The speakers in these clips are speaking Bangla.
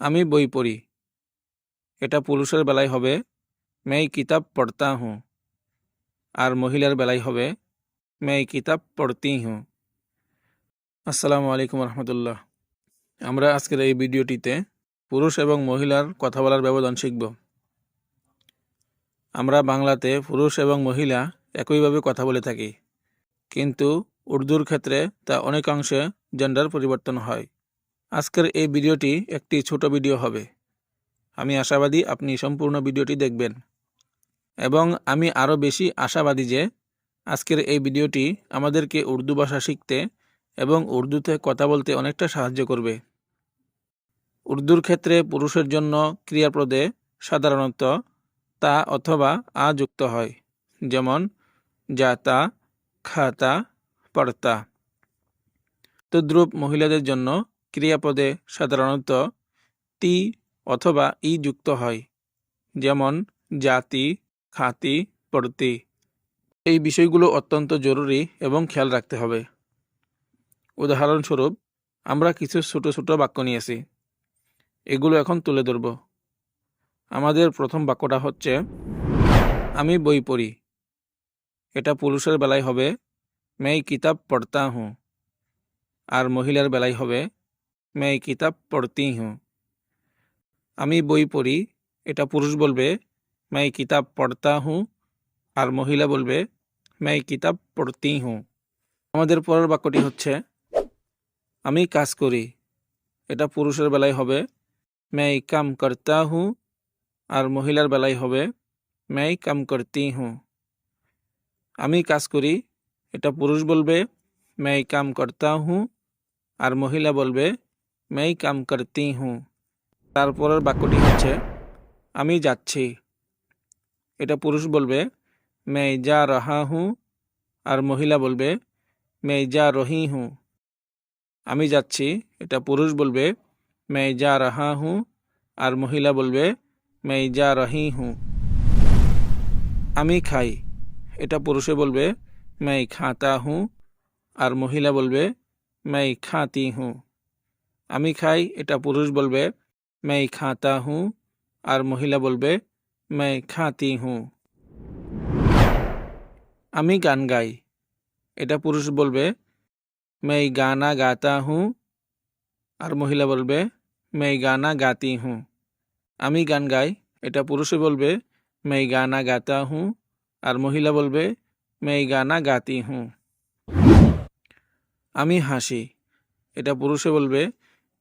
আমি বই পড়ি। এটা পুরুষের বেলায় হবে মেই কিতাব পড়তা হুঁ। আর মহিলার বেলায় হবে মেই কিতাব পড়তি হুঁ। আসসালামু আলাইকুম রহমতুল্লাহ। আমরা আজকের এই ভিডিওটিতে পুরুষ এবং মহিলার কথা বলার ব্যবধান শিখব। আমরা বাংলাতে পুরুষ এবং মহিলা একইভাবে কথা বলে থাকি, কিন্তু উর্দুর ক্ষেত্রে তা অনেকাংশে জেন্ডার পরিবর্তন হয়। আজকের এই ভিডিওটি একটি ছোট ভিডিও হবে। আমি আশাবাদী আপনি সম্পূর্ণ ভিডিওটি দেখবেন। এবং আমি আরও বেশি আশাবাদী যে আজকের এই ভিডিওটি আমাদেরকে উর্দু ভাষা শিখতে এবং উর্দুতে কথা বলতে অনেকটা সাহায্য করবে। উর্দুর ক্ষেত্রে পুরুষের জন্য ক্রিয়াপদে সাধারণত তা অথবা আ যুক্ত হয়, যেমন যাতা খাতা পড়তা তদ্রূপ মহিলাদের জন্য ক্রিয়াপদে সাধারণত তি অথবা ই যুক্ত হয়, যেমন জাতি, খাতি পড়তি এই বিষয়গুলো অত্যন্ত জরুরি এবং খেয়াল রাখতে হবে। উদাহরণস্বরূপ, আমরা কিছু ছোট ছোট বাক্য নিয়েছি। এগুলো এখন তুলে ধরব। আমাদের প্রথম বাক্যটা হচ্ছে, আমি বই পড়ি। এটা পুরুষের বেলায় হবে মেই কিতাব পড়তা হুঁ। আর মহিলার বেলায় হবে মেই কিতাব পড়তি হুঁ আমি বই পড়ি এটা পুরুষ বলবে मैं किताब पढ़ता हूँ আর মহিলা বলবে मैं কিতাব পড়তি হুঁ আমাদের পরের বাক্যটি হচ্ছে আমি কাজ করি এটা পুরুষের বেলায় হবে मैं কাম করতা হুঁ আর মহিলার বেলায় হবে मैं কাম করতি হুঁ আমি কাজ করি এটা পুরুষ বলবে मैं কাম করতা হুঁ আর মহিলা বলবে মেই কাম করতি হু। তারপরের বাক্যটি হচ্ছে, আমি যাচ্ছি। এটা পুরুষ বলবে, মেই যা রাহা হুঁ। আর মহিলা বলবে, মেই যা রহি হুঁ। আমি যাচ্ছি। এটা পুরুষ বলবে, মেই যা রাহা হু। আর মহিলা বলবে, মেই যা রহি হুঁ। আমি খাই। এটা পুরুষে বলবে, মেই খাতা হু। আর মহিলা বলবে, মেই খাঁতি হুঁ। আমি খাই এটা পুরুষ বলবে मैं खाता हूँ আর মহিলা বলবে मैं খাতি হুঁ আমি গান গাই এটা পুরুষ বলবে मैं গানা গাতা হুঁ আর মহিলা বলবে मैं গানা গাতি হুঁ আমি গান গাই এটা পুরুষে বলবে मैं গানা গাতা হুঁ আর মহিলা বলবে मैं গানা গাতি হুঁ আমি হাসি এটা পুরুষে বলবে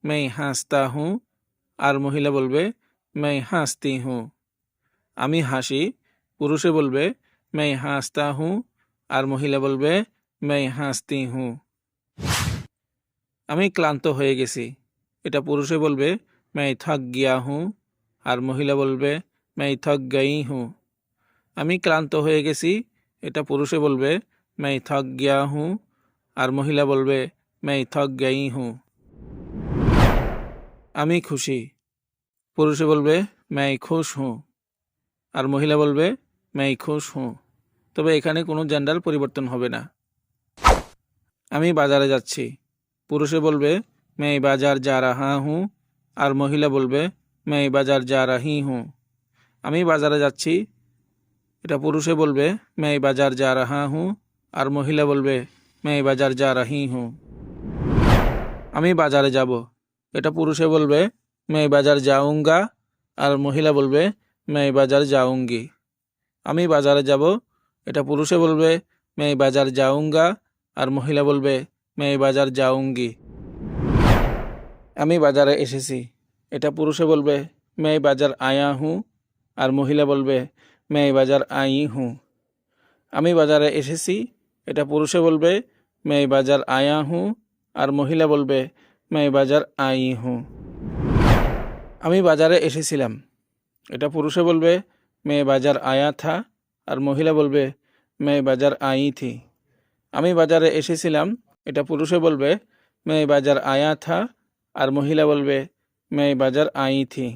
মেই হাসতা হু। আর মহিলা বলবে, মেই হাসতি হু। আমি হাসি, পুরুষে বলবে, মেই হাসতা হু। আর মহিলা বলবে, মেই হাসতি হু। আমি ক্লান্ত হয়ে গেছি। এটা পুরুষে বলবে, মেই থক গিয়া হু। আর মহিলা বলবে, মেই থক গাই হু। আমি ক্লান্ত হয়ে গেছি। এটা পুরুষে বলবে, মেই থক গিয়া হু। আর মহিলা বলবে, মেই থক গই হু। আমি খুশি। পুরুষে বলবে ম্যাই খুশ হুঁ আর মহিলা বলবে ম্যাই খুশ হুঁ তবে এখানে কোনো জেন্ডার পরিবর্তন হবে না। আমি বাজারে যাচ্ছি। পুরুষে বলবে ম্যাই বাজার যা রাহা হুঁ। আর মহিলা বলবে ম্যাই বাজার যা রাহি হুঁ। আমি বাজারে যাচ্ছি। এটা পুরুষে বলবে ম্যাই বাজার যা রাহা হুঁ। আর মহিলা বলবে ম্যাই বাজার যা রাহি হুঁ। আমি বাজারে যাব। এটা পুরুষে বলবে, মেয়ে বাজার যাউঙ্গা আর মহিলা বলবে, মেয়ে বাজার যাউঙ্গি আমি বাজারে যাব, এটা পুরুষে বলবে, মেয়ে বাজার যাউঙ্গা আর মহিলা বলবে, মেয়ে বাজার যাউঙ্গি আমি বাজারে এসেছি, এটা পুরুষে বলবে, মেয়ে বাজার আয়া হুঁ আর মহিলা বলবে, মেয়ে বাজার আই হুঁ আমি বাজারে এসেছি, এটা পুরুষে বলবে, মেয়ে বাজার আয়া হুঁ আর মহিলা বলবে मैं বাজার আই হুঁ আমি বাজারে এসেছিলাম এটা পুরুষে বলবে मैं বাজার আয়া থা আর মহিলা বলবে मैं বাজার আই থি আমি বাজারে এসেছিলাম এটা পুরুষে বলবে मैं বাজার আয়া থা আর মহিলা বলবে मैं বাজার আই থি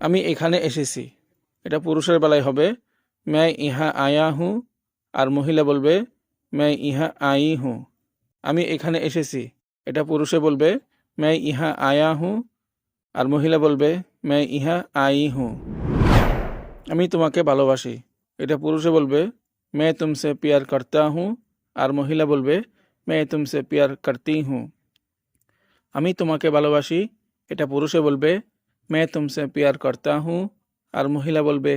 আমি এখানে এসেছি এটা পুরুষের বেলায় হবে मैं ইহা আয়া হুঁ আর মহিলা বলবে मैं ইহা আই হুঁ আমি এখানে এসেছি এটা পুরুষে বলবে, मैं ইহা আয়া হুঁ আর মহিলা বলবে মে ইহা আই হুঁ আমি তোমাকে ভালোবাসি। এটা পুরুষে বলবে মে তুমসে পিয়ার করতা হুঁ আর মহিলা বলবে মে তুমসে পিয়ার করতি হুঁ আমি তোমাকে ভালোবাসি। এটা পুরুষে বলবে মে তুমসে পিয়ার করতা হুঁ আর মহিলা বলবে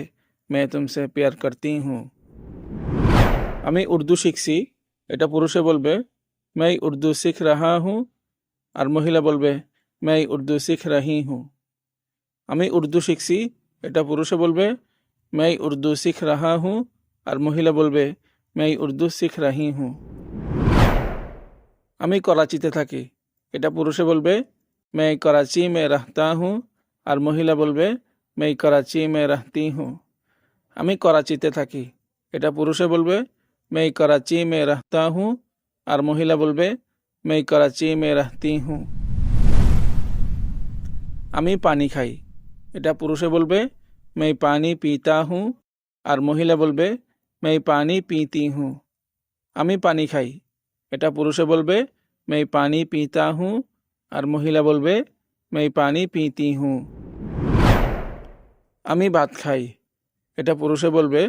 মে তুমসে পিয়ার করতি হুঁ আমি উর্দু শিখছি। এটা পুরুষে বলবে मैं उर्दू सीख रहा हूँ আর মহিলা বলবে मैं उर्दू सीख रही हूँ আমি উর্দু শিখছি এটা পুরুষে বলবে मैं उर्दू सीख रहा हूँ আর মহিলা বলবে मैं उर्दू सीख रही हूँ আমি করাচিতে থাকি এটা পুরুষে বলবে मैं कराची में रहता हूँ আর মহিলা বলবে मैं कराची में रहती हूँ আমি করাচিতে থাকি এটা পুরুষে বলবে मैं कराची में रहता हूँ আর মহিলা বলবে मैं कराची में रहती हूँ আমি পানি খাই এটা পুরুষে বলবে मैं पानी पीता हूँ আর মহিলা বলবে मैं पानी पीती हूँ আমি পানি খাই এটা পুরুষে বলবে मैं पानी पीता हूँ আর মহিলা বলবে मैं पानी पीती हूँ আমি ভাত খাই এটা পুরুষে বলবে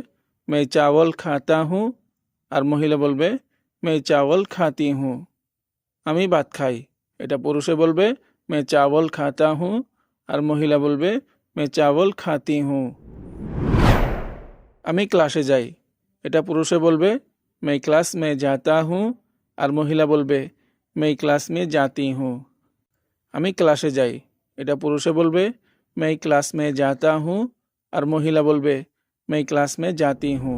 मैं चावल खाता हूँ আর মহিলা বলবে মে চাওয়াল খাতি হুঁ আমি ভাত খাই এটা পুরুষে বলবে মে চাওয়াল খাতা হু আর মহিলা বলবে মে চাওয়াল খাতি হুঁ আমি ক্লাসে যাই এটা পুরুষে বলবে মে ক্লাস মে যাতা হুঁ আর মহিলা বলবে মে ক্লাস মে যাতি হুঁ আমি ক্লাসে যাই এটা পুরুষে বলবে মে ক্লাস মে যাতা হুঁ আর মহিলা বলবে মে ক্লাস মে যাতি হুঁ